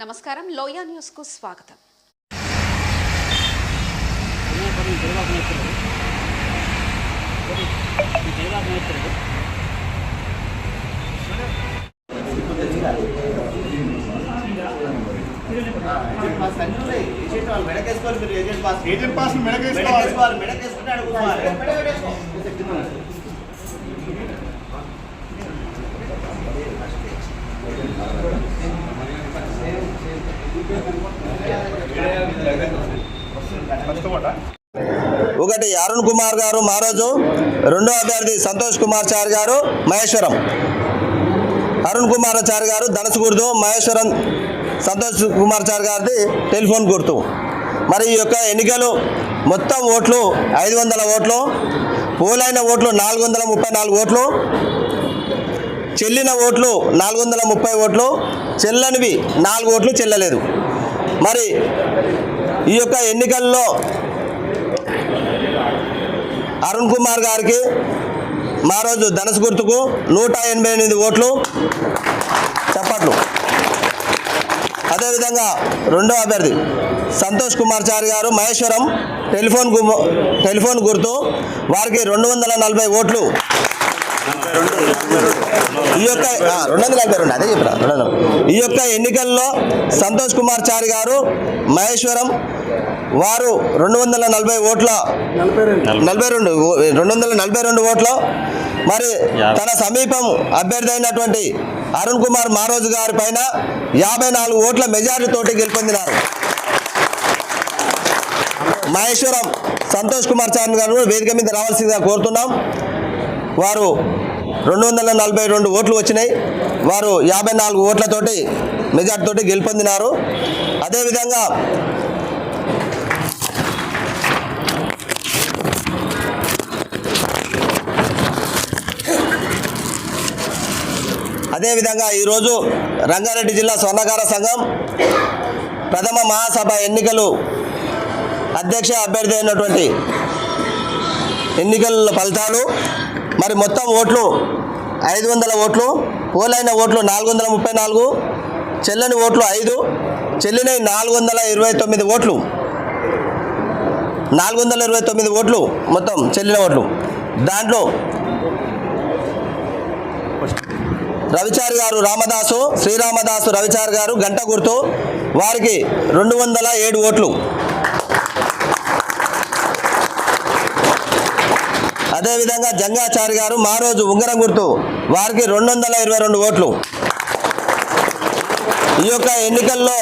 నమస్కారం. లోయా న్యూస్కు స్వాగతం. ఏజెంట్ పాస్ మెడకేసుకోవాలి ఒకటి అరుణ్ కుమార్ గారు మహారాజు రెండో అభ్యర్థి సంతోష్ కుమార్ చారి గారు మహేశ్వరం. అరుణ్ కుమార్ చారి గారు ధనసుగుర్దు మహేశ్వరం సంతోష్ కుమార్ సార్ గారిది టెలిఫోన్ గుర్తు. మరి ఈ యొక్క ఎన్నికలు మొత్తం ఓట్లు ఐదు వందల ఓట్లు పోలైన ఓట్లు నాలుగు వందల ముప్పై నాలుగు ఓట్లు చెల్లిన ఓట్లు నాలుగు వందల ముప్పై ఓట్లు చెల్లనివి నాలుగు ఓట్లు చెల్లలేదు. మరి ఈ యొక్క ఎన్నికల్లో అరుణ్ కుమార్ గారికి మా రోజు ధనసు గుర్తుకు నూట ఎనభై ఎనిమిది ఓట్లు చప్పట్లు. అదేవిధంగా రెండో అభ్యర్థి సంతోష్ కుమార్ చారి గారు మహేశ్వరం టెలిఫోన్ టెలిఫోన్ గుర్తు. వారికి రెండు వందల నలభై ఓట్లు. ఈ యొక్క రెండు వందల నలభై రెండు అదే రెండు వందల ఈ యొక్క ఎన్నికల్లో సంతోష్ కుమార్ చారి గారు మహేశ్వరం వారు రెండు వందల నలభై ఓట్ల నలభై రెండు రెండు వందల నలభై రెండు ఓట్ల. మరి తన సమీపం అభ్యర్థి అయినటువంటి అరుణ్ కుమార్ మారోజు గారి పైన యాభై నాలుగు ఓట్ల మెజారిటీతోటి గెలుపొందినారు. మహేశ్వరం సంతోష్ కుమార్ చారి గారు వేదిక మీద రావాల్సిందిగా కోరుతున్నాం. వారు రెండు వందల నలభై రెండు ఓట్లు వచ్చినాయి. వారు యాభై నాలుగు ఓట్లతోటి మెజార్టీతోటి గెలుపొందినారు. అదేవిధంగా అదేవిధంగా ఈరోజు రంగారెడ్డి జిల్లా స్వర్ణకార సంఘం ప్రథమ మహాసభ ఎన్నికలు అధ్యక్ష అభ్యర్థి అయినటువంటి ఎన్నికల ఫలితాలు మరి మొత్తం ఓట్లు ఐదు వందల ఓట్లు పోలైన ఓట్లు నాలుగు వందల ముప్పై నాలుగు చెల్లని ఓట్లు ఐదు చెల్లినవి నాలుగు వందల ఇరవై తొమ్మిది ఓట్లు. నాలుగు వందల ఇరవై తొమ్మిది ఓట్లు మొత్తం చెల్లిన ఓట్లు. దాంట్లో రవిచారి గారు రామదాసు శ్రీరామదాసు రవిచారి గారు గంట గుర్తు. వారికి రెండు వందల ఏడు ఓట్లు. అదేవిధంగా జంగాచారి గారు మారోజు ఉంగరం గుర్తు. వారికి రెండు వందల ఇరవై రెండు ఓట్లు. ఈ యొక్క ఎన్నికల్లో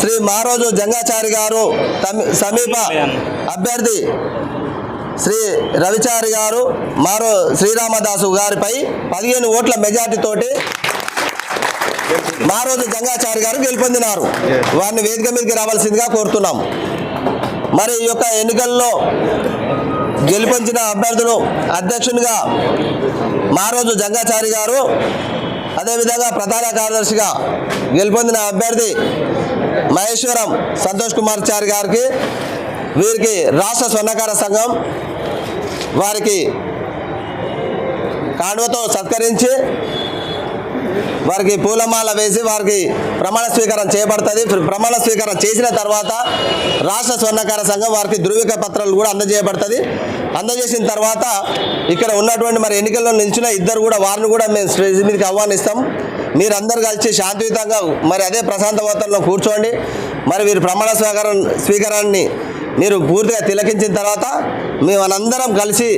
శ్రీ మారోజు జంగాచారి గారు సమీప అభ్యర్థి శ్రీ రవిచారి గారు మారో శ్రీరామదాసు గారిపై పదిహేను ఓట్ల మెజార్టీతోటి మారోజు గంగాచారి గారు గెలుపొందినారు. వారిని వేదిక మీదకి రావాల్సిందిగా కోరుతున్నాం. మరి ఈ యొక్క ఎన్నికల్లో గెలుపొందిన అభ్యర్థులు అధ్యక్షునిగా మారోజు జంగాచారి గారు అదేవిధంగా ప్రధాన కార్యదర్శిగా గెలుపొందిన అభ్యర్థి మహేశ్వరం సంతోష్ కుమార్ చారి గారికి వీరికి రాష్ట్ర స్వర్ణకార సంఘం వారికి కాండువతో సత్కరించి వారికి పూలమాల వేసి వారికి ప్రమాణ స్వీకారం చేయబడుతుంది. ప్రమాణ స్వీకారం చేసిన తర్వాత రాష్ట్ర స్వర్ణకార సంఘం వారికి ధృవీక పత్రాలు కూడా అందజేయబడుతుంది. అందజేసిన తర్వాత ఇక్కడ ఉన్నటువంటి మరి ఎన్నికల్లో నిలిచిన ఇద్దరు కూడా వారిని కూడా మేము స్టేజ్ మీదకి ఆహ్వానిస్తాం. మీరందరూ కలిసి శాంతియుతంగా మరి అదే ప్రశాంత వాతావరణంలో కూర్చోండి. మరి వీరు ప్రమాణ స్వీకారం స్వీకారాన్ని మీరు పూర్తిగా తిలకించిన తర్వాత మేమనందరం కలిసి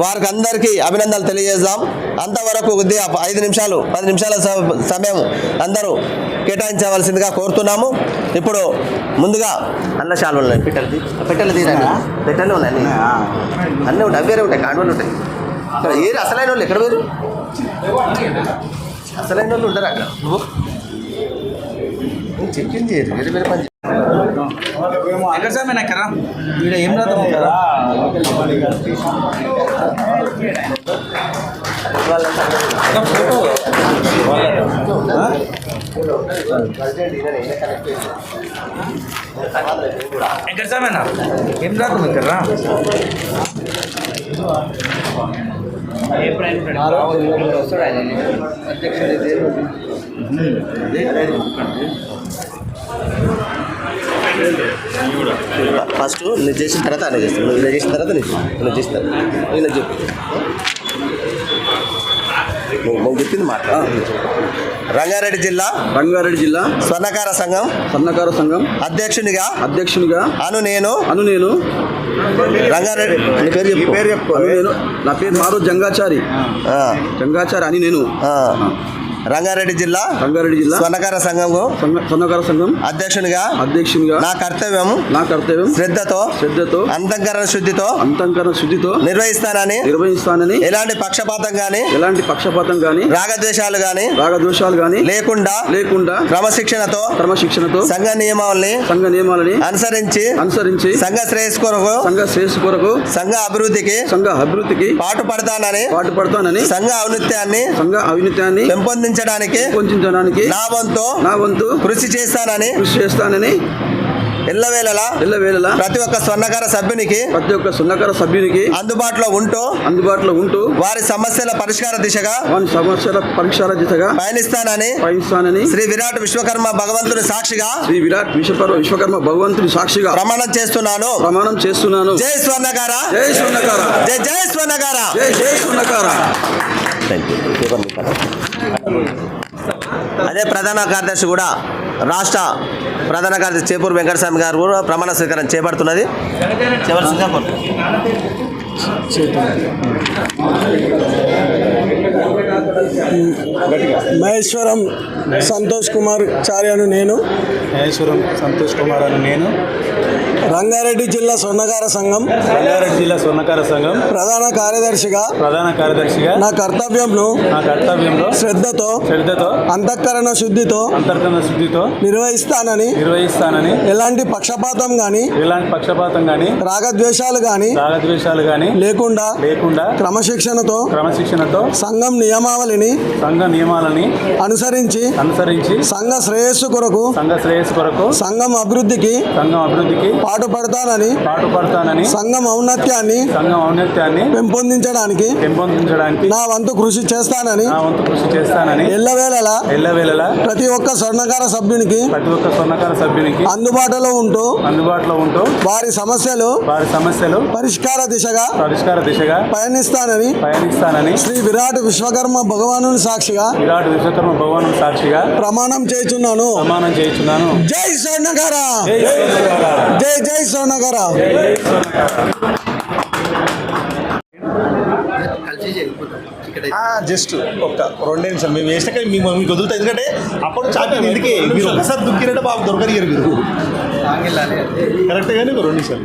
వారికి అందరికీ అభినందనలు తెలియజేద్దాం. అంతవరకు కొద్దిగా ఐదు నిమిషాలు పది నిమిషాల సమయం అందరూ కేటాయించవలసిందిగా కోరుతున్నాము. ఇప్పుడు ముందుగా అన్న శాలు ఉన్నాయి. పెట్టెలు పెట్టెలు తీరండి పెట్టెలు ఉన్నాయి అన్నీ. ఉంటాయి. వేరే ఉంటాయి. కాండవలు ఉంటాయి. ఇక్కడ ఏరు అసలైన వాళ్ళు ఎక్కడ వేరు అసలైన వాళ్ళు ఉంటారు అక్కడ? నువ్వు? చెప్పింది వేరే వేరే పని ఎక్కడ సార్ నేను ఎక్కడ వీడ ఏం రాదు కదా ఫోటో వెంకట స్వామి అన్న ఏం రాదు ఇక్కడ రా ఫస్ట్ నువ్వు చేసిన తర్వాత ఆయన చేస్తాను నువ్వు చేసిన తర్వాత నువ్వు తర్వాత నేను చెప్పు. నువ్వు చెప్పింది మాట్లాడు రంగారెడ్డి జిల్లా. రంగారెడ్డి జిల్లా. స్వర్ణకార సంఘం. స్వర్ణకార సంఘం. అధ్యక్షునిగా. అధ్యక్షునిగా. అను నేను. అను నేను. రంగారెడ్డి. నీ పేరు చెప్పు. పేరు చెప్పు. నేను. నా పేరు మారు జంగాచారి. జంగాచారి అని నేను. రంగారెడ్డి జిల్లా రంగారెడ్డి జిల్లా స్వర్ణకార సంఘం స్వర్ణ- స్వర్ణకార సంఘం అధ్యక్షునిగా అధ్యక్షునిగా నా కర్తవ్యం నా కర్తవ్యం శ్రద్ధతో శ్రద్ధతో అంతఃకరణ శుద్ధితో అంతఃకరణ శుద్ధితో నిర్వహిస్తానని నిర్వహిస్తానని ఎలాంటి పక్షపాతం గాని ఎలాంటి పక్షపాతం గాని రాగద్వేషాలు గాని రాగదోషాలు గాని లేకుండా లేకుండా క్రమశిక్షణతో క్రమశిక్షణతో సంఘ నియమావళిని సంఘ నియమాలని అనుసరించి అనుసరించి సంఘ శ్రేయస్ కొరకు సంఘ శ్రేయస్సు కొరకు సంఘ అభివృద్ధికి సంఘ అభివృద్ధికి పాటు పడతానని పాటుపడతానని సంఘ ఔన్నత్యాన్ని సంఘ అవినీత్యాన్ని పెంపొందించడానికి పొందించడానికి నా వంతు నా వంతు కృషి చేస్తానని కృషి చేస్తానని ఎల్లవేళలా ఎల్లవేళలా ప్రతి ఒక్క స్వర్ణకార సభ్యునికి ప్రతి ఒక్క సున్నకార సభ్యునికి అందుబాటులో ఉంటూ అందుబాటులో ఉంటూ వారి సమస్యల పరిష్కార దిశగా వారి సమస్యల పరీక్షల దిశగా పయనిస్తానని పయనిస్తానని శ్రీ విరాట్ విశ్వకర్మ భగవంతుని సాక్షిగా శ్రీ విరాట్ విశ్వకర్మ విశ్వకర్మ భగవంతుని సాక్షిగా ప్రమాణం చేస్తున్నాను. ప్రమాణం చేస్తున్నాను. జై స్వర్ణకార. జై స్వర్ణకార. జై జై స్వర్ణకార. జై జై స్వర్ణకార. అదే ప్రధాన కార్యదర్శి కూడా రాష్ట్ర ప్రధాన కార్యదర్శి చేపూరు వెంకటస్వామి గారు కూడా ప్రమాణ స్వీకారం చేపడుతున్నది. చివరి మహేశ్వరం సంతోష్ కుమార్ చార్యను నేను. మహేశ్వరం సంతోష్ కుమార్ అని నేను. రంగారెడ్డి జిల్లా స్వర్ణకార సంఘం. రంగారెడ్డి జిల్లా స్వర్ణకార సంఘం. ప్రధాన కార్యదర్శిగా. ప్రధాన కార్యదర్శిగా. నా కర్తవ్యంను నా కర్తవ్యంలో. శ్రద్ధతో. శ్రద్ధతో. అంతఃకరణ శుద్ధితో. అంతర్గత శుద్ధితో. నిర్వహిస్తానని. నిర్వహిస్తానని. ఎలాంటి పక్షపాతం గాని. ఎలాంటి పక్షపాతం కానీ రాగద్వేషాలు గాని. రాగద్వేషాలు కానీ లేకుండా. లేకుండా. క్రమశిక్షణతో. క్రమశిక్షణతో. సంఘం నియమావళిని సంఘ నియమాలని అనుసరించి అనుసరించి సంఘ శ్రేయస్సు కొరకు సంఘ శ్రేయస్సు కొరకు సంఘం అభివృద్ధికి సంఘం అభివృద్ధికి పాటుపడతానని పాటుపడతానని సంఘం ఔన్నత్యాన్ని సంఘం ఔన్నత్యాన్ని పెంపొందించడానికి పెంపొందించడానికి నా వంతు కృషి చేస్తానని నా వంతు కృషి చేస్తానని ఎల్లవేళలా ఎల్లవేళలా ప్రతి ఒక్క స్వర్ణకార సభ్యునికి ప్రతి ఒక్క స్వర్ణకార సభ్యునికి అందుబాటులో ఉంటూ అందుబాటులో ఉంటూ వారి సమస్యలు వారి సమస్యలు పరిష్కార దిశగా పరిష్కార దిశగా పయనిస్తానని పయనిస్తానని శ్రీ విరాట్ విశ్వకర్మ భగవాను సాక్షిగా విరాట్ విశ్వకర్మ భగవాన్ సాక్షిగా ప్రమాణం చేస్తున్నాను ప్రమాణం చేయించున్నాను. జై స్వర్ణకార! జై. జై జై స్వర్ణకార! జస్ట్ ఒక రెండే నిమిషాలు. మేము వేసినాక మేము మీకు వదులుతాం ఎందుకంటే అప్పుడు చాపి ఇందుకే మీరు ఒకసారి దుక్కినట్టే బాబు దొరకనియరు మీరు. కరెక్ట్ కానీ ఒక రెండు నిమిషాలు.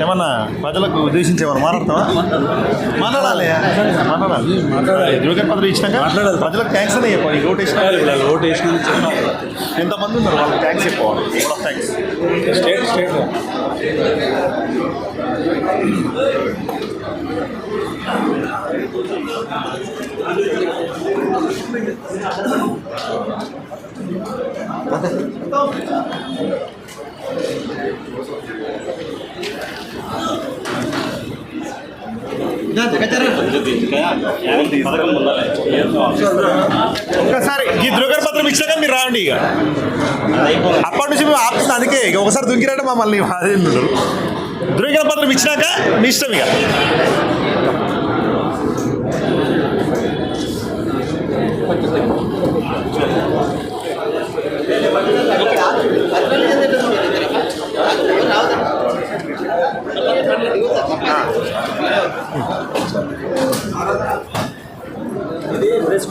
ఏమన్నా ప్రజలకు ఉద్దేశించి ఏమన్నా మాట్లాడతావా? మాట్లాడాలి. మాట్లాడాలి. యోగన్ పదవి ఇచ్చినాక మాట్లాడాలి. ప్రజలకు థ్యాంక్స్ అనే చెప్పాలి. ఓటు ఇచ్చిన ఓటు వేసిన ఎంతమంది ఉన్నారు వాళ్ళకి థ్యాంక్స్ చెప్పాలి? Thanks state state. ఒకసారి ఈ ధృవపత్రం ఇచ్చినాక మీరు రాండి ఇక. అప్పటి నుంచి మేము ఆపుతున్నాం అందుకే ఇక ఒకసారి దుంకిరంటే మమ్మల్ని ధృవీకరణ పత్రం ఇచ్చినాక మీ ఇష్టం ఇక.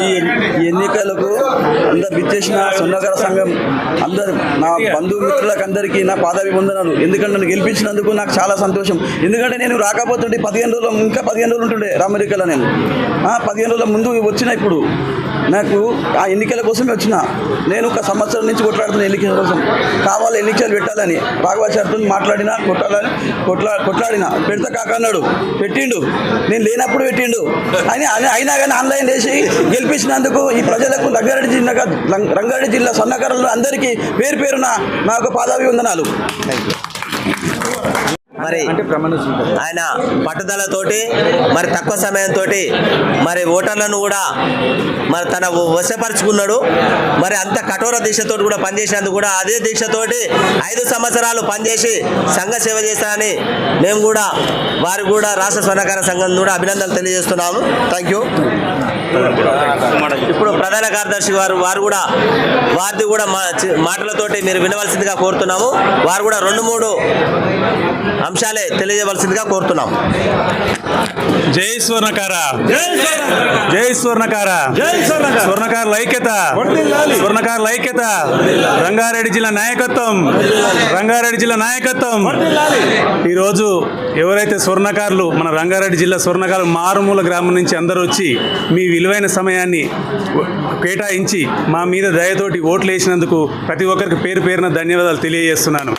ఈ ఎన్నికలకు అందరు విచ్చేసిన సున్నకర సంఘం అందరు నా బంధుమిత్రులకు అందరికీ నా పాదాభివందనాలు. ఎందుకంటే నన్ను గెలిపించినందుకు నాకు చాలా సంతోషం. ఎందుకంటే నేను రాకపోతుంటే పదిహేను రోజులు ఇంకా పదిహేను రోజులు ఉంటుండే అమెరికాలో నేను. పదిహేను రోజుల ముందు వచ్చిన ఇప్పుడు నాకు ఆ ఎన్నికల కోసమే వచ్చిన. నేను ఒక సంవత్సరం నుంచి కొట్లాడుతున్న ఎన్నికల కోసం. కావాలి ఎన్నికలు పెట్టాలని. రాఘవాచారితో మాట్లాడినా కొట్టాలని కొట్లా కొట్లాడిన. పెడతా కాక అన్నాడు. పెట్టిండు. నేను లేనప్పుడు పెట్టిండు. అని అయినా కానీ ఆన్లైన్ చేసి గెలిపించినందుకు ఈ ప్రజలకు రంగారెడ్డి జిల్లా రంగారెడ్డి జిల్లా సన్నకారులు అందరికీ పేరు పేరున నాకు పాదవి వందనాలు అంటే స్వీకారం ఆయన పట్టుదలతోటి మరి తక్కువ సమయంతో మరి ఓటర్లను కూడా మరి తన వశపరుచుకున్నాడు. మరి అంత కఠోర దీక్షతో కూడా పనిచేసినందుకు కూడా అదే దీక్షతోటి ఐదు సంవత్సరాలు పనిచేసి సంఘ సేవ చేస్తానని మేము కూడా వారికి కూడా రాష్ట్ర స్వర్ణకార సంఘం కూడా అభినందనలు తెలియజేస్తున్నాము. థ్యాంక్ యూ ఇప్పుడు ప్రధాన కార్యదర్శి వారు వారు కూడా వారిది కూడా మాటలతోటి మీరు వినవలసిందిగా కోరుతున్నాము. వారు కూడా రెండు మూడు అంశాలే తెలియజేయవలసిందిగా కోరుతున్నాం జై స్వర్ణకార. జై స్వర్ణకార. స్వర్ణకార. ఐక్యత స్వర్ణకార. ఐక్యత రంగారెడ్డి జిల్లా నాయకత్వం. రంగారెడ్డి జిల్లా నాయకత్వం. ఈరోజు ఎవరైతే స్వర్ణకారులు మన రంగారెడ్డి జిల్లా స్వర్ణకారులు మారుమూల గ్రామం నుంచి అందరూ వచ్చి మీ విలువైన సమయాన్ని కేటాయించి మా మీద దయతోటి ఓట్లు వేసినందుకు ప్రతి ఒక్కరికి పేరు పేరున ధన్యవాదాలు తెలియజేస్తున్నాను.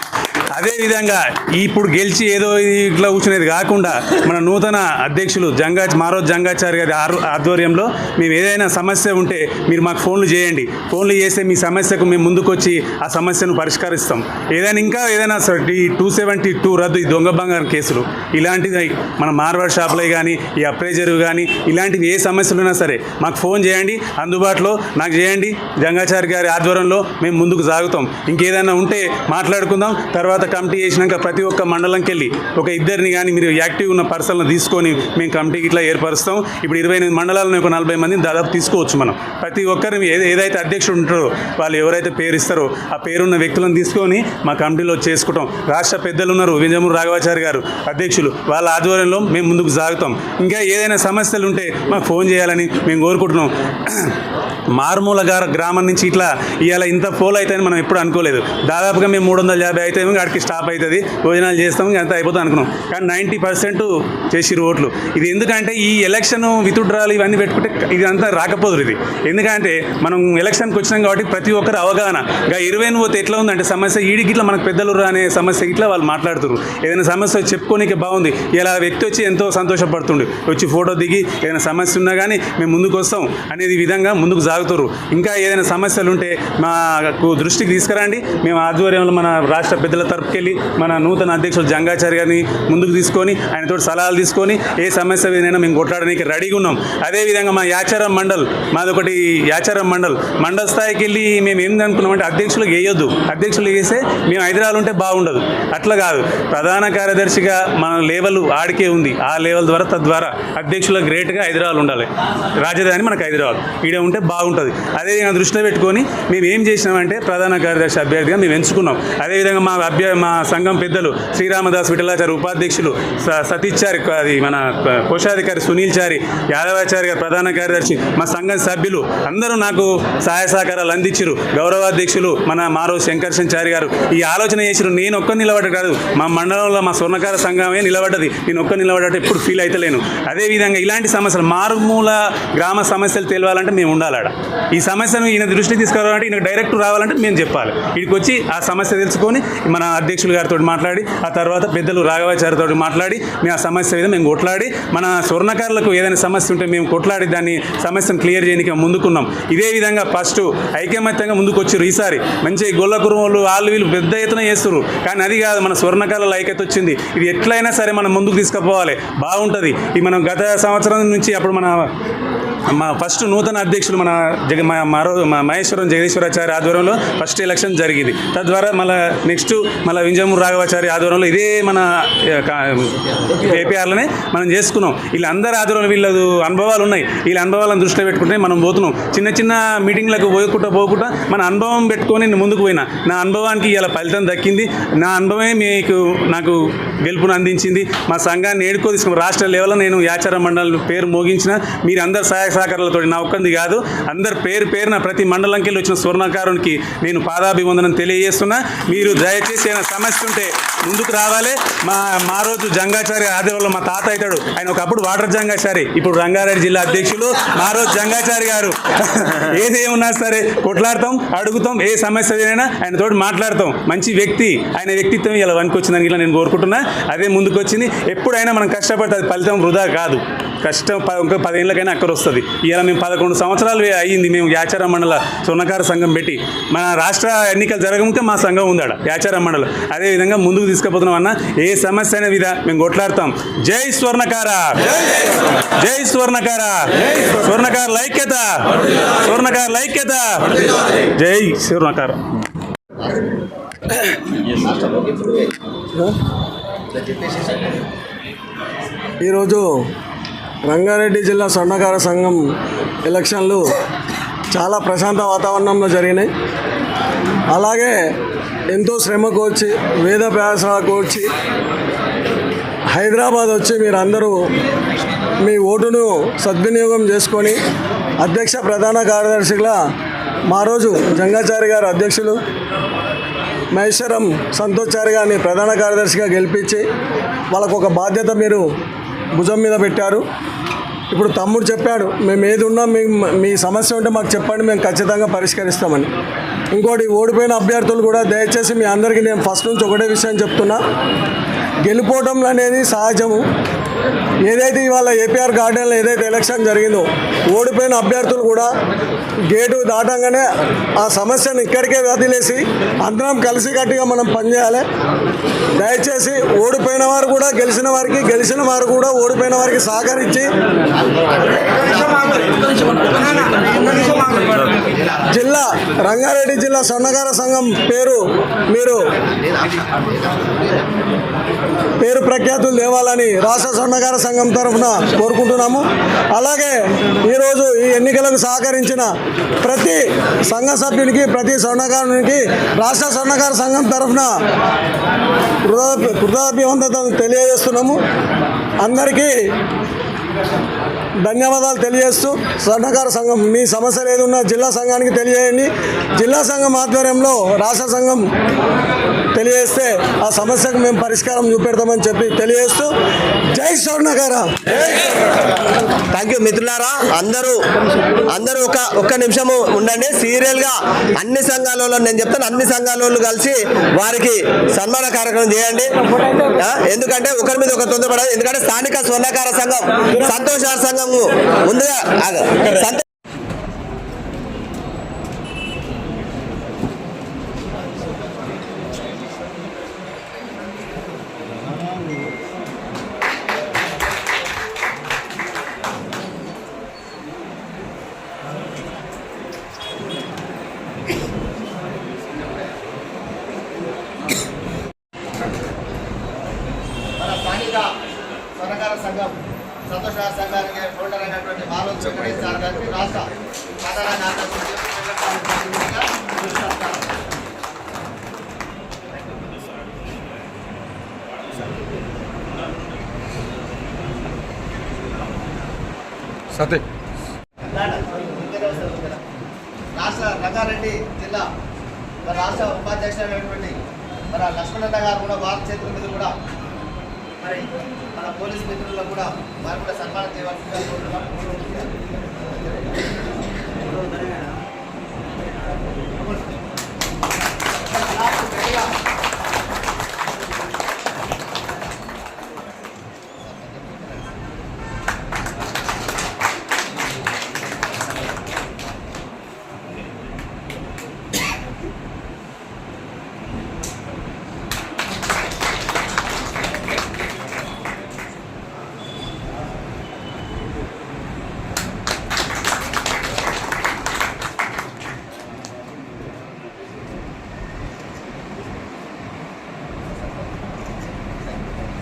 అదేవిధంగా ఇప్పుడు గెలిచి ఏదో ఇట్లా కూర్చునేది కాకుండా మన నూతన అధ్యక్షులు జంగా మారోజ్ జంగాచారి గారి ఆధ్వర్యంలో మేము ఏదైనా సమస్య ఉంటే మీరు మాకు ఫోన్లు చేయండి. ఫోన్లు చేస్తే మీ సమస్యకు మేము ముందుకొచ్చి ఆ సమస్యను పరిష్కరిస్తాం. ఏదైనా ఇంకా ఏదైనా ఈ టూ సెవెంటీ టూ రద్దు ఈ దొంగ బంగారం కేసులు ఇలాంటివి మన మార్వాడ్ షాపులో కానీ ఈ అప్రైజర్ కానీ ఇలాంటివి ఏ సమస్యలు ఉన్నా సరే మాకు ఫోన్ చేయండి. అందుబాటులో నాకు చేయండి. జంగాచారి గారి ఆధ్వర్యంలో మేము ముందుకు సాగుతాం. ఇంకేదైనా ఉంటే మాట్లాడుకుందాం. తర్వాత కమిటీ చేసినాక ప్రతి ఒక్క మండలంకి వెళ్ళి ఒక ఇద్దరిని కానీ మీరు యాక్టివ్ ఉన్న పర్సన్లు తీసుకొని మేము కమిటీకి ఇట్లా ఏర్పరుస్తాం. ఇప్పుడు ఇరవై ఎనిమిది మండలాలను ఒక నలభై మందిని దాదాపు తీసుకోవచ్చు మనం. ప్రతి ఒక్కరిని ఏదైతే అధ్యక్షుడు ఉంటారో వాళ్ళు ఎవరైతే పేరు ఇస్తారో ఆ పేరున్న వ్యక్తులను తీసుకొని మా కమిటీలో చేసుకుంటాం. రాష్ట్ర పెద్దలు ఉన్నారు వింజమూరు రాఘవాచారి గారు అధ్యక్షులు. వాళ్ళ ఆధ్వర్యంలో మేము ముందుకు సాగుతాం. ఇంకా ఏదైనా సమస్యలు ఉంటే మాకు ఫోన్ చేయాలని మేము కోరుకుంటున్నాం. మారుమూల గార గ్రామం నుంచి ఇట్లా ఇవాళ ఇంత ఫోల్ అవుతాయని మనం ఎప్పుడు అనుకోలేదు. దాదాపుగా మేము మూడు వందల యాభై అయితే అక్కడికి స్టాప్ అవుతుంది. భోజనాలు చేస్తాం ఇంకా అంత అయిపోతుంది అనుకున్నాం. కానీ నైంటీ పర్సెంట్ చేసిరు ఓట్లు ఇది ఎందుకంటే ఈ ఎలక్షన్ విత్డ్రాలు ఇవన్నీ పెట్టుకుంటే ఇది అంతా రాకపోదురు ఇది. ఎందుకంటే మనం ఎలక్షన్కి వచ్చినాం కాబట్టి ప్రతి ఒక్కరు అవగాహన. ఇరవై పోతే ఎట్లా ఉందంటే సమస్య ఈడికి ఇట్లా మనకు పెద్దలు అనే సమస్య ఇట్లా వాళ్ళు మాట్లాడుతారు ఏదైనా సమస్య చెప్పుకోనికి బాగుంది. ఇలా వ్యక్తి వచ్చి ఎంతో సంతోషపడుతుండు. వచ్చి ఫోటో దిగి ఏదైనా సమస్య ఉన్నా కానీ మేము ముందుకు వస్తాం అనేది విధంగా ముందుకు సాగుతారు ఇంకా ఏదైనా సమస్యలు ఉంటే మాకు దృష్టికి తీసుకురండి. మేము ఆధ్వర్యంలో మన రాష్ట్ర పెద్దల తరపుకెళ్ళి మన నూతన అధ్యక్షులు జంగాచారి గారిని ముందుకు తీసుకొని ఆయనతో సలహాలు తీసుకొని ఏ సమస్య ఏదైనా మేము కొట్లాడడానికి రెడీగా ఉన్నాం. అదేవిధంగా మా యాచారం మండల్ మాదొకటి యాచారం మండల్ మండల్ స్థాయికి వెళ్ళి మేము ఏం అనుకున్నామంటే అధ్యక్షులు వేయొద్దు. అధ్యక్షులు వేస్తే మేము హైదరాబాద్ ఉంటే బాగుండదు. అట్లా కాదు. ప్రధాన కార్యదర్శిగా మన లెవెల్ ఆడికే ఉంది. ఆ లెవెల్ ద్వారా తద్వారా అధ్యక్షుల గ్రేట్గా హైదరాబాద్ ఉండాలి. రాజధాని మనకు హైదరాబాద్ ఈడ ఉంటే బాగుంటుంది. అదేవిధంగా దృష్టిలో పెట్టుకొని మేము ఏం చేసినామంటే ప్రధాన కార్యదర్శి అభ్యర్థిగా మేము ఎంచుకున్నాం. అదేవిధంగా మా సభ్య మా సంఘం పెద్దలు శ్రీరామదాస్ విఠలాచారి ఉపాధ్యక్షులు స- సతీష్ చారి అది మన కోశాధికారి సునీల్ చారి యాదవాచారి గారు ప్రధాన కార్యదర్శి మా సంఘం సభ్యులు అందరూ నాకు సహాయ సహకారాలు అందించారు గౌరవాధ్యక్షులు మన మారో శంకర్షన్ చారి గారు. ఈ ఆలోచన చేసిరు నేను ఒక్క నిలబడ్డ కాదు. మా మండలంలో మా స్వర్ణకార సంఘమే నిలబడ్డది. నేను ఒక్క నిలబడ్డట్టు ఎప్పుడు ఫీల్ అయితలేను. అదేవిధంగా ఇలాంటి సమస్యలు మారుమూల గ్రామ సమస్యలు తెలియాలంటే మేము ఉండాలడ. ఈ సమస్యను ఈయన దృష్టికి తీసుకురావాలంటే ఈయన డైరెక్ట్ రావాలంటే మేము చెప్పాలి. ఇక్కడికి వచ్చి ఆ సమస్య తెలుసుకొని మన అధ్యక్షులు గారితో మాట్లాడి ఆ తర్వాత పెద్దలు రాఘవాచారితో మాట్లాడి మేము ఆ సమస్య మీద మేము కొట్లాడి మన స్వర్ణకారులకు ఏదైనా సమస్య ఉంటే మేము కొట్లాడి దాన్ని సమస్యను క్లియర్ చేయడానికి ముందుకున్నాం. ఇదే విధంగా ఫస్ట్ ఐకమత్యంగా ముందుకు వచ్చారు ఈసారి. మంచి గొల్ల కురుమలు వాళ్ళు వీళ్ళు పెద్ద ఎత్తున చేస్తారు కానీ అది కాదు మన స్వర్ణకారుల ఐక్యత వచ్చింది. ఇది ఎట్లయినా సరే మనం ముందుకు తీసుకుపోవాలి. బాగుంటుంది. ఈ మనం గత సంవత్సరం నుంచి అప్పుడు మన మా ఫస్ట్ నూతన అధ్యక్షులు మన జగ మరో మహేశ్వరం జగదీశ్వరాచారి ఆధ్వర్యంలో ఫస్ట్ ఎలక్షన్ జరిగింది. తద్వారా మళ్ళీ నెక్స్ట్ మళ్ళీ వింజమూరు రాఘవాచారి ఆధ్వర్యంలో ఇదే మన ఏపీఆర్లోనే మనం చేసుకున్నాం. వీళ్ళందరి ఆధ్వర్యంలో వీళ్ళ అనుభవాలు ఉన్నాయి. వీళ్ళ అనుభవాలను దృష్టిలో పెట్టుకుంటే మనం పోతున్నాం. చిన్న చిన్న మీటింగ్లకు పోయకుండా పోకుండా మన అనుభవం పెట్టుకొని నేను ముందుకు పోయినా. నా అనుభవానికి ఇలా ఫలితం దక్కింది. నా అనుభవమే మీకు నాకు గెలుపును అందించింది. మా సంఘాన్ని ఏడుకో తీసుకుని రాష్ట్ర లెవెల్లో నేను యాచార మండలి పేరు మోగించిన మీరు అందరు సహాయ సహకారాలతో నా ఒక్కంది కాదు అందరు పేరు పేరున ప్రతి మండలంకెళ్ళి వచ్చిన స్వర్ణకారునికి నేను పాదాభివందనం తెలియజేస్తున్నా. మీరు దయచేసి ఏమైనా సమస్య ఉంటే ముందుకు రావాలి. మా మా రోజు జంగాచారి ఆదివారంలో మా తాత అవుతాడు. ఆయన ఒకప్పుడు వాటర్ జంగాచారి ఇప్పుడు రంగారెడ్డి జిల్లా అధ్యక్షులు. మా రోజు జంగాచారి గారు. ఏదేమున్నా సరే కొట్లాడతాం అడుగుతాం ఏ సమస్య అయినా ఆయన తోటి మాట్లాడతాం. మంచి వ్యక్తి ఆయన వ్యక్తిత్వం ఇలా వనుకొచ్చిందని ఇలా నేను కోరుకుంటున్నా. అదే ముందుకు వచ్చింది ఎప్పుడైనా మనం కష్టపడితే అది ఫలితం వృధా కాదు. కష్టం ప- పదేళ్ళకైనా అక్కడ వస్తుంది ఇలా మేము పదకొండు సంవత్సరాలు అయ్యింది మేము యాచార మండల స్వర్ణకార సంఘం పెట్టి. మన రాష్ట్ర ఎన్నికలు జరగముంటే మా సంఘం ఉందాడ యాచార మండలం. అదేవిధంగా ముందుకు తీసుకుపోతున్నాం అన్న ఏ సమస్య అయిన విధా మేము కొట్లాడతాం. జై స్వర్ణకార! జై స్వర్ణకార! స్వర్ణకార లైక్యత! స్వర్ణకార లైక్యత! జై స్వర్ణకార! ఈరోజు రంగారెడ్డి జిల్లా స్వర్ణకార సంఘం ఎలక్షన్లు చాలా ప్రశాంత వాతావరణంలో జరిగినాయి. అలాగే ఎంతో శ్రమ కోర్చి వేద వ్యాసాలు కోర్చి హైదరాబాద్ వచ్చి మీరందరూ మీ ఓటును సద్వినియోగం చేసుకొని అధ్యక్ష ప్రధాన కార్యదర్శిగా మా రోజు జంగాచారి గారు అధ్యక్షులు మహేశ్వరం సంతోషారి గారిని ప్రధాన కార్యదర్శిగా గెలిపించి వాళ్ళకు ఒక బాధ్యత మీరు భుజం మీద పెట్టారు. ఇప్పుడు తమ్ముడు చెప్పాడు మేము ఏది ఉన్నా మీ మీ సమస్య ఉంటే మాకు చెప్పండి మేము ఖచ్చితంగా పరిష్కరిస్తామని. ఇంకోటి ఓడిపోయిన అభ్యర్థులు కూడా దయచేసి మీ అందరికీ నేను ఫస్ట్ నుంచి ఒకటే విషయం చెప్తున్నా. గెలిపోవడం అనేది సహజము. ఏదైతే ఇవాళ ఏపీఆర్ గార్డెన్లో ఏదైతే ఎలక్షన్ జరిగిందో ఓడిపోయిన అభ్యర్థులు కూడా గేటు దాటంగానే ఆ సమస్యను ఇక్కడికే వదిలేసి అందరం కలిసికట్టుగా మనం పనిచేయాలి. దయచేసి ఓడిపోయిన వారు కూడా గెలిచిన వారికి గెలిచిన వారు కూడా ఓడిపోయిన వారికి సహకరించి జిల్లా రంగారెడ్డి జిల్లా స్వర్ణకార సంఘం పేరు మీరు పేరు ప్రఖ్యాతులు తేవాలని రాష్ట్ర స్వర్ణకార సంఘం సంఘం తరఫున కోరుకుంటున్నాము. అలాగే ఈరోజు ఈ ఎన్నికలకు సహకరించిన ప్రతి సంఘ సభ్యునికి ప్రతి స్వర్ణకారునికి రాష్ట్ర స్వర్ణకార సంఘం తరఫున కృతజ్ఞతలు తెలియజేస్తున్నాము. అందరికీ ధన్యవాదాలు తెలియజేస్తూ స్వర్ణకార సంఘం మీ సమస్యలు ఏదున్నా జిల్లా సంఘానికి తెలియజేయండి. జిల్లా సంఘం ఆధ్వర్యంలో రాష్ట్ర సంఘం తెలియజేస్తే ఆ సమస్యకు మేము పరిష్కారం చూపెడతామని చెప్పి తెలియజేస్తూ జై స్వర్ణకార. థ్యాంక్ యూ మిత్రులారా. అందరూ అందరూ ఒక ఒక్క నిమిషము ఉండండి. సీరియల్గా అన్ని సంఘాలలో నేను చెప్తాను అన్ని సంఘాలలో కలిసి వారికి సన్మాన కార్యక్రమం చేయండి. ఎందుకంటే ఒకరి మీద ఒక తొందరపడదు. ఎందుకంటే స్థానిక స్వర్ణకార సంఘం సంతోషార సంఘము ముందుగా సంతోష సంతో- మన స్థానిక స్వర్ణకార సంఘం సంతోషార సంఘానికి ఫౌండర్ అయినటువంటి మాలో వెంకటేష్ సార్ గారికి రాష్ట్ర సాధారణ నాయకులు రాష్ట్ర రంగారెడ్డి జిల్లా మన రాష్ట్ర ఉపాధ్యక్షుడైనటువంటి మన లక్ష్మణన్న గారు కూడా వారి చేతుల మీద కూడా మరి మన పోలీస్ మిత్రులకు కూడా వారు కూడా సన్మానం చేయవలసిందిగా కోరుతున్నాం.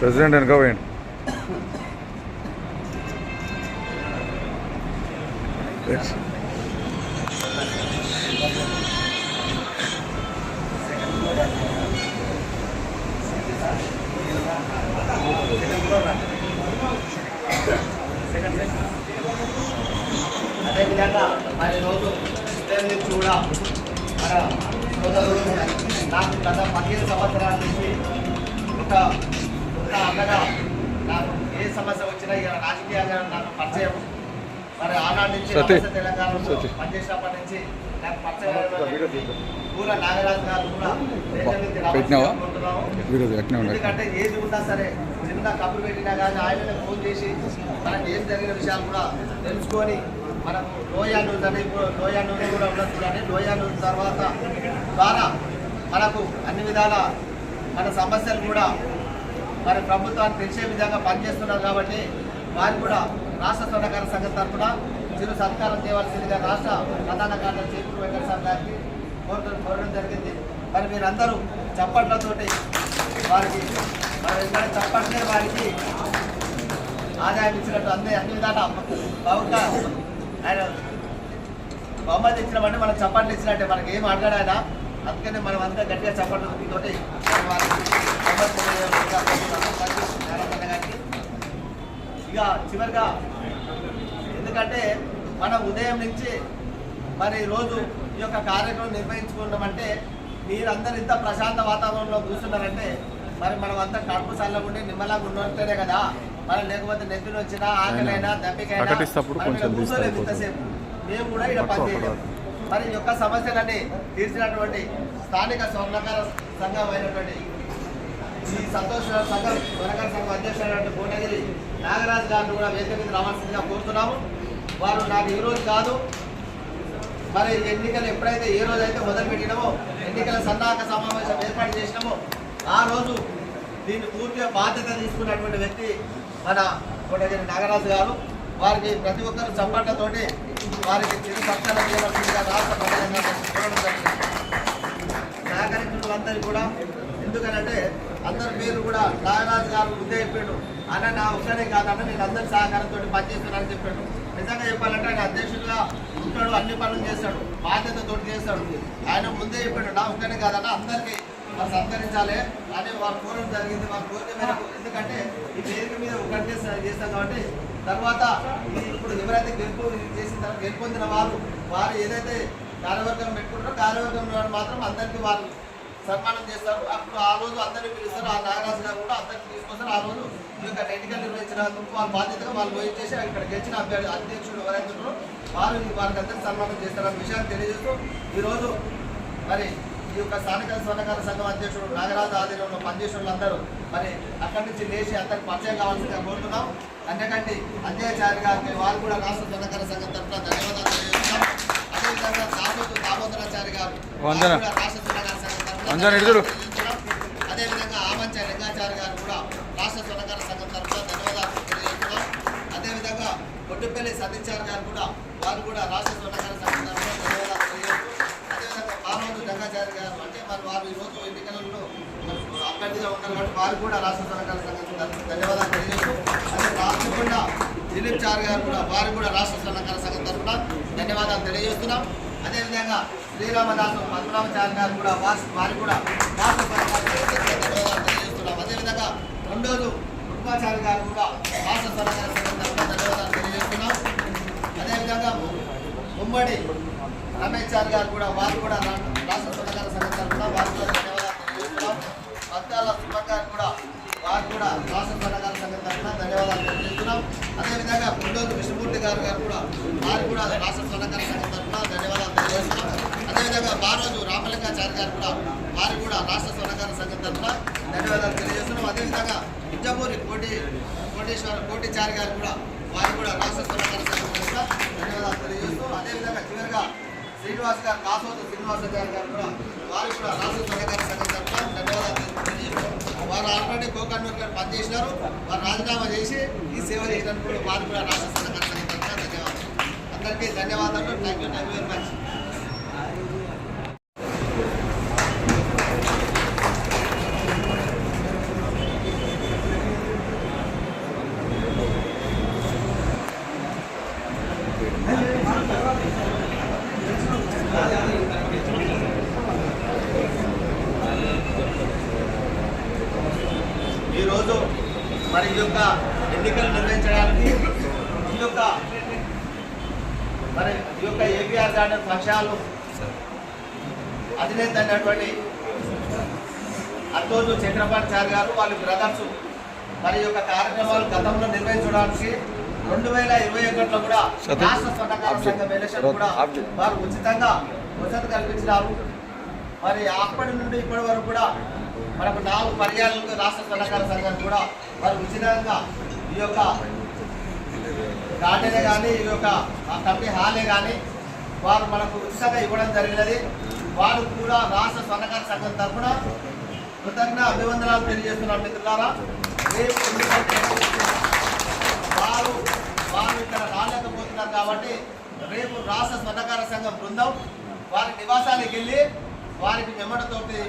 ప్రెసిడెంట్ వెనక పోయండి అదేవిధంగా మరి రోజు ఉదయం నుంచి కూడా మన సోదరుడు నాకు గత పదిహేను సంవత్సరాల నుంచి ఒక నాకు ఏ సమస్య వచ్చినా ఇక నాకు పరిచయం. మరి ఆనాటి నుంచి తెలంగాణలో పనిచేసినప్పటి నుంచి నాకు పరిచయం పూల నాగరాజు గారు కూడా ఎందుకంటే ఏది ఉన్నా సరే చిన్న కప్పు పెట్టినా కానీ ఆయన ఫోన్ చేసి మనకి ఏం జరిగిన విషయాలు కూడా తెలుసుకొని మనకు లోయా న్యూస్ అని ఇప్పుడు లోయా న్యూస్ కూడా ఉండొచ్చు కానీ లోయా న్యూస్ తర్వాత ద్వారా మనకు అన్ని విధాల మన సమస్యలు కూడా మరి ప్రభుత్వాన్ని తెలిసే విధంగా పనిచేస్తున్నారు కాబట్టి వారు కూడా రాష్ట్ర స్వర్ణకార సంఘం తరఫున చిరు సత్కారం చేయవలసిందిగా రాష్ట్ర ప్రధాన కార్యదర్శి చేకూరు వెంకటేశ్వర గారికి కోరడం కోరడం జరిగింది. మరి మీరందరూ చప్పట్లతోటి వారికి మరి ఇక్కడ చప్పట్లే వారికి ఆదాయం ఇచ్చినట్టు అన్ని అన్ని విధాల బహుశ ఆయన బహుమతి ఇచ్చినామంటే మనం చప్పట్లు ఇచ్చినట్టే మనకి ఏం అడగాడు ఆయన అందుకనే మనం అంతా గట్టిగా చప్పట్లు తోటి వారికి ఇక చివరిగా ఎందుకంటే మనం ఉదయం నుంచి మరి రోజు ఈ యొక్క కార్యక్రమం నిర్వహించుకున్నామంటే మీరందరూ ఇంత ప్రశాంత వాతావరణంలో కూర్చున్నారంటే మరి మనం అంతా కడుపు చల్లగుండి నిమ్మలాగా ఉన్నట్టేనే కదా. మరి లేకపోతే నెత్తిన వచ్చినా ఆకలైనా దప్పికైనా తీస్తే ఇంతసేపు. మేము కూడా ఇక్కడ పనిచేయలేము. మరి ఈ యొక్క సమస్యలన్నీ తీర్చినటువంటి స్థానిక స్వర్ణకార సంఘం అయినటువంటి శ్రీ సంతోష సంఘం వనకర సంఘం అధ్యక్షుడైనటువంటి కోటగిరి నాగరాజు గారిని కూడా వేదిక మీద రావాల్సిందిగా కోరుతున్నాము. వారు నాకు ఈ రోజు కాదు మరి ఎన్నికలు ఎప్పుడైతే ఏ రోజు అయితే మొదలు పెట్టినామో ఎన్నికల సన్నాహక సమావేశం ఏర్పాటు చేసినామో ఆ రోజు దీన్ని పూర్తిగా బాధ్యత తీసుకున్నటువంటి వ్యక్తి మన కోటగిరి నాగరాజు గారు. వారికి ప్రతి ఒక్కరు చప్పట్లతోటి వారికి చిరు సత్కారం చేయవలసిందిగా రాష్ట్ర ప్రజలంగా కోరడం జరిగింది. కూడా ఎందుకనంటే అందరి మీరు కూడా నాగరాజు గారు ముందే చెప్పాడు అన్న నా ఒకసారి కాదన్న నేను అందరి సహకారంతో పనిచేస్తున్నానని చెప్పాడు నిజంగా చెప్పాలంటే ఆయన అధ్యక్షుడిగా ఉంటాడు అన్ని పనులు చేస్తాడు బాధ్యతతో చేస్తాడు. ఆయన ముందే చెప్పాడు నా ఒక్కనే కాదన్న అందరికీ మరి సత్కరించాలి. అని వారు కోరడం జరిగింది వారి కోరిక మేరకు. ఎందుకంటే ఈ పేరు మీద ఒకటే చేస్తాం కాబట్టి తర్వాత ఇప్పుడు ఎవరైతే గెలుపు చేసిన తర్వాత గెలుపొందిన వారు వారు ఏదైతే కార్యవర్గం పెట్టుకుంటారో కార్యవర్గం మాత్రం అందరికీ వారు సన్మానం చేస్తారు. అప్పుడు ఆ రోజు అందరినీ పిలుస్తారు. ఆ నాగరాజు గారు కూడా అందరినీ తీసుకొస్తారు. ఆ రోజు ఈ యొక్క ఎన్నికలు నిర్వహించినందుకు వాళ్ళ బాధ్యతగా వాళ్ళు పోయి చేసి ఇక్కడ గెలిచిన అభ్యర్థి అధ్యక్షుడు ఎవరైతే వారు వారికి అందరికీ సన్మానం చేస్తారన్న విషయాన్ని తెలియజేస్తూ ఈరోజు మరి ఈ యొక్క స్థానిక స్వర్ణకార సంఘం అధ్యక్షుడు నాగరాజు ఆధీనంలో పనిచేసిన వాళ్ళందరూ మరి అక్కడి నుంచి లేచి అందరికి పరిచయం కావాల్సిందిగా కోరుతున్నాం. అంతేకంటే అధ్యక్షారి గారికి వారు కూడా రాష్ట్ర స్వర్ణకార సంఘం తరఫున ధన్యవాదాలు తెలియజేస్తున్నాం. అదేవిధంగా దామోదు దామోదరాచారి గారు రాష్ట్ర స్వర్ణకార సంఘం తరఫున అదేవిధంగా ఆమంచ లింగాచారి గారు కూడా రాష్ట్ర స్వర్ణకార సంఘం తరఫున ధన్యవాదాలు తెలియజేస్తున్నాం. అదేవిధంగా కొట్టుపల్లి సతీచారి గారు కూడా వారు కూడా రాష్ట్ర స్వర్ణకార సంఘం తరఫున ధన్యవాదాలు తెలియజేస్తూ అదేవిధంగా బాలరాజు గంగాచారి గారు అంటే మరి వారు ఈరోజు ఎన్నికలలో మరి అభ్యర్థిగా ఉన్నారు కాబట్టి వారు కూడా రాష్ట్ర స్వర్ణకార సంఘం తరఫున ధన్యవాదాలు తెలియజేస్తూ అదే రాష్ట్రకుండా దిలీప్ చార్ గారు కూడా వారు కూడా రాష్ట్ర స్వర్ణకార సంఘం తరఫున ధన్యవాదాలు తెలియజేస్తున్నాం. అదేవిధంగా శ్రీరామదాసు పద్మనాభచారి గారు కూడా వాస్ వారు కూడా రాష్ట్ర తెలియజేస్తున్నాం అదేవిధంగా రెండోదు కుటుంబాచారి గారు కూడా రాష్ట్ర స్వర్ణకార ధన్యవాదాలు తెలియజేస్తున్నాం. అదేవిధంగా ఉమ్మడి రమేష్ చార్ గారు కూడా వారు కూడా రాష్ట్ర స్వర్ణకార సంఘం తరఫున వారు కూడా ధన్యవాదాలు తెలియజేస్తున్నాం. పద్దాల సుబ్బ గారు కూడా వారు కూడా రాష్ట్ర స్వర్ణకార సంఘం తరఫున ధన్యవాదాలు తెలియజేస్తున్నాం. అదేవిధంగా ముందోజు విష్ణుమూర్తి గారు గారు కూడా వారు కూడా రాష్ట్ర స్వర్ణకార సంఘం తరఫున ధన్యవాదాలు తెలియజేస్తున్నాం. అదేవిధంగా బారోజు రామలింగాచారి గారు కూడా వారు కూడా రాష్ట్ర స్వర్ణకార సంఘం తరఫున ధన్యవాదాలు తెలియజేస్తున్నాం. అదేవిధంగా ఇంజమూరి కోటి కోటేశ్వర కోటిచారి గారు కూడా వారు కూడా రాష్ట్ర స్వర్ణకార సంఘం తరఫున ధన్యవాదాలు తెలియజేస్తూ అదేవిధంగా చివరిగా శ్రీనివాస్ గారు కాసోతు శ్రీనివాస గారు గారు కూడా వారు కూడా రాష్ట్ర స్వర్ణకార సంఘం తరఫున ధన్యవాదాలు తెలియజేస్తున్నాం. వారు ఆల్రెడీ కోకన్నూరు గారు పనిచేసినారు. వారు రాజీనామా చేసి ఈ సేవ చేసినప్పుడు వారు కూడా రాష్ట్ర స్వర్ణకార సంఘం తరఫున ధన్యవాదాలు. అందరికీ ధన్యవాదాలు. Thank you thank you very much మరి ఈ యొక్క ఎన్నికలు నిర్వహించడానికి ఈ యొక్క మరి ఈ యొక్క ఏపీఆర్ గార్డెన్ పక్షాలు అధినేత అయినటువంటి అత్తోజు చక్రపాణి గారు వాళ్ళ బ్రదర్స్. మరి ఈ యొక్క కార్యక్రమాలు గతంలో నిర్వహించడానికి రెండు వేల ఇరవై ఒకటిలో కూడా రాష్ట్ర స్వర్ణకార సంఘం ఎలక్షన్ కూడా వారు ఉచితంగా వసతి కల్పించినారు. మరి అప్పటి నుండి ఇప్పటి వరకు కూడా మనకు నాలుగు పర్యాలకు రాష్ట్ర స్వర్ణకార సంఘానికి కూడా వారు ఉచితంగా ఈ యొక్క గార్డెనే కానీ ఈ యొక్క ఆ కమిటీ హాలే కానీ వారు మనకు ఉచితంగా ఇవ్వడం జరిగినది. వారు కూడా రాష్ట్ర స్వర్ణకార సంఘం తరఫున కృతజ్ఞ అభివందనాలు తెలియజేస్తున్నారు మిత్రులారా వారు వారు ఇక్కడ రాలేకపోతున్నారు కాబట్టి రేపు రాష్ట్ర స్వర్ణకార సంఘం బృందం వారి నివాసానికి వెళ్ళి వారికి వెంబడతోటి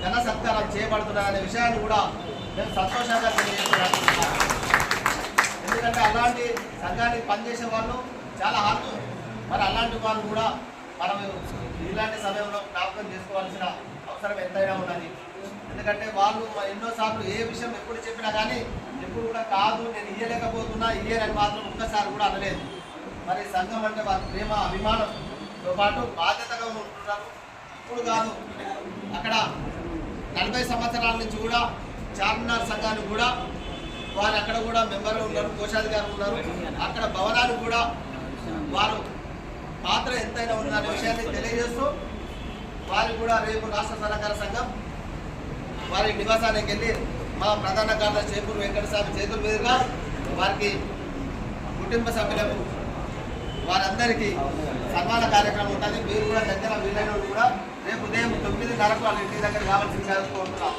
ఘన సత్కారం చేయబడుతున్నారనే విషయాన్ని కూడా మేము సంతోషంగా తెలియజేస్తున్నాం ఎందుకంటే అలాంటి సంఘానికి పనిచేసే వాళ్ళు చాలా హార్ట్ మరి అలాంటి వారు కూడా మనం ఇలాంటి సమయంలో జ్ఞాపకం చేసుకోవాల్సిన అవసరం ఎంతైనా ఉన్నది. ఎందుకంటే వాళ్ళు ఎన్నోసార్లు ఏ విషయం ఎప్పుడు చెప్పినా కానీ ఎప్పుడు కూడా కాదు నేను ఇయ్యలేకపోతున్నా ఇయ్యనని మాత్రం ఒక్కసారి కూడా అనలేదు. మరి సంఘం అంటే వారి ప్రేమ అభిమానంతో పాటు బాధ్యతగా ఉంటున్నారు. ఇప్పుడు కాదు అక్కడ నలభై సంవత్సరాల నుంచి కూడా చార్మినార్ సంఘానికి కూడా వారు అక్కడ కూడా మెంబర్ ఉన్నారు కోశాధికారులు ఉన్నారు అక్కడ భవనానికి కూడా వారు పాత్ర ఎంతైనా ఉందనే విషయాన్ని తెలియజేస్తూ వారు కూడా రేపు రాష్ట్ర సహకార సంఘం వారి నివాసానికి వెళ్ళి మా ప్రధాన కార్యదర్శి చేపూరు వెంకటస్వామి చేతుల మీదుగా వారికి కుటుంబ సభ్యులకు వారందరికీ సన్మాన కార్యక్రమం ఉంటుంది మీరు కూడా దగ్గర వీలైన కూడా రేపు ఉదయం తొమ్మిదిన్నరకు వాళ్ళ ఇంటి దగ్గర కావాల్సింది కోరుతున్నాం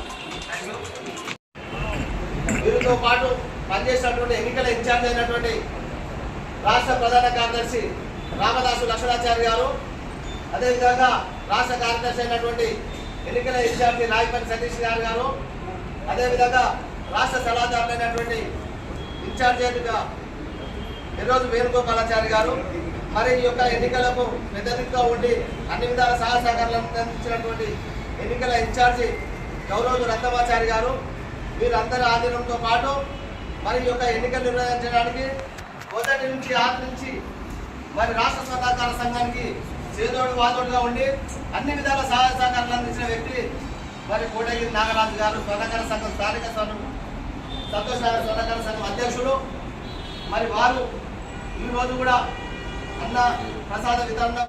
వీరితో పాటు పనిచేసినటువంటి ఎన్నికల ఇన్ఛార్జ్ అయినటువంటి రాష్ట్ర ప్రధాన కార్యదర్శి రామదాసు లక్ష్మణాచార్య గారు అదేవిధంగా రాష్ట్ర కార్యదర్శి అయినటువంటి ఎన్నికల ఇన్ఛార్జి రాయపల్లి సతీష్ గారు గారు అదేవిధంగా రాష్ట్ర సలహాదారులైనటువంటి ఇన్ఛార్జిగా ఈరోజు వేణుగోపాలాచారి గారు మరి ఈ యొక్క ఎన్నికలకు పెద్ద ఉండి అన్ని విధాల సహాయ సహకారాలను అందించినటువంటి ఎన్నికల ఇన్ఛార్జి గౌరవ రత్నమాచారి గారు వీరందరి ఆధీనంతో పాటు మరి ఈ యొక్క ఎన్నికలు నిర్వహించడానికి మొదటి నుంచి ఆరు నుంచి మరి రాష్ట్ర సహకార సంఘానికి చేదోడు వాదోడుగా ఉండి అన్ని విధాల సహాయ సహకారాలు అందించిన వ్యక్తి మరి కోటగిరి నాగరాజు గారు స్వర్ణకార సంఘం స్థానిక స్వర్ణ సంతోష్ నగర్ స్వర్ణకార సంఘం అధ్యక్షుడు మరి వారు ఈ రోజు కూడా అన్న ప్రసాద వితరణ